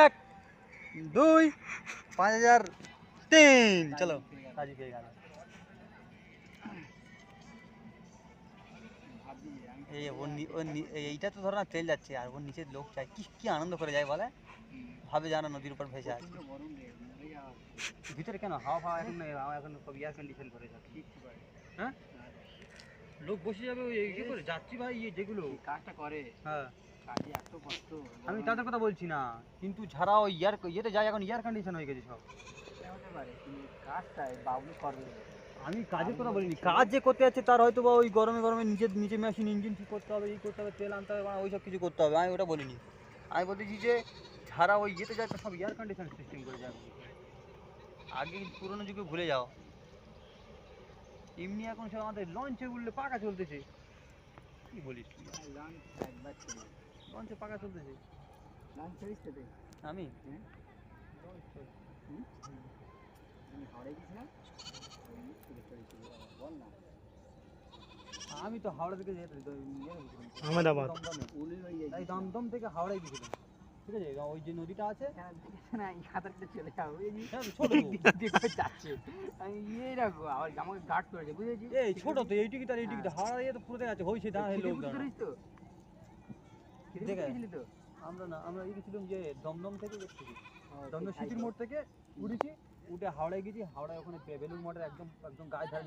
এক দুই পাঁচ হাজার তিন চলো কাজী পেয়ে গেল এই ওর নি- ওর নি- এই- এইটা তো ধরো না তেল যাচ্ছে আর ওর নিচে লোক চায় কি কি আনন্দ করে যায় বলে ভাবে জানা নদীর উপর ভেসে আছে ভিতরে কেন হাওয়া ফাওয়া এখন নেই হাওয়া এখন সব এয়ার কন্ডিশন করে যাচ্ছে হ্যাঁ লোক বসে যাবে ওই কি করে যাচ্ছি ভাই ইয়ে যেগুলো। কাজটা করে? হ্যাঁ। কাজে এত কষ্ট। আমি তাদের কথা বলছি না কিন্তু যারা ওই ইয়ার ইয়েতে যায় এখন ইয়ার কন্ডিশন হয়ে গেছে সব। আমি কাজের কথা বলিনি কাজ যে করতে যাচ্ছে তার হয়তো বা ওই গরমে গরমে নিচে নিচে মেশিন ইঞ্জিন ঠিক করতে হবে এই করতে হবে তেল আনতে হবে ওই সব কিছু করতে হবে আমি ওটা বলিনি। আমি বলতেছি যে যারা ওই ইয়েতে যায় সব এয়ার কন্ডিশন সিস্টেম করে যাবে। আগে পুরোনো যুগে ভুলে যাও। এমনি এখন সব আমাদের লঞ্চে উঠলে পাকা চলতেছে। কি বলিস তুই? একবার লঞ্চে পাকা চলতেছে। লাঞ্চ তো আমি? হ্যাঁ? আমি হাওড়ায় গেছিলাম। বল না। আমি তো হাওড়া থেকে আহমেদাবাদ। দমদম থেকে হাওড়ায় গেছিলাম। ঠিক আছে? ওই যে নদীটা আছে না এই সাঁতার কেটে চলে যাও এই হ্যাঁ, ছোট তো। যাচ্ছে। আমি এই রাখো আবার আমাকে গার্ড করেছে বুঝেছি এই ছোট তো এই টিকিট আর এই টিকিট হাওড়া ইয়ে তো পুরোতে আছে হয়েছে দাঁড়া লোক তো? তো? আমরা না আমরা এই গেছিলাম যে দমদম থেকে দমদম সিটির মোড় থেকে উঠেছি উঠে হাওড়ায় গেছি হাওড়ায় ওখানে বে- বেলুড় একদম একদম গায়ে ধারে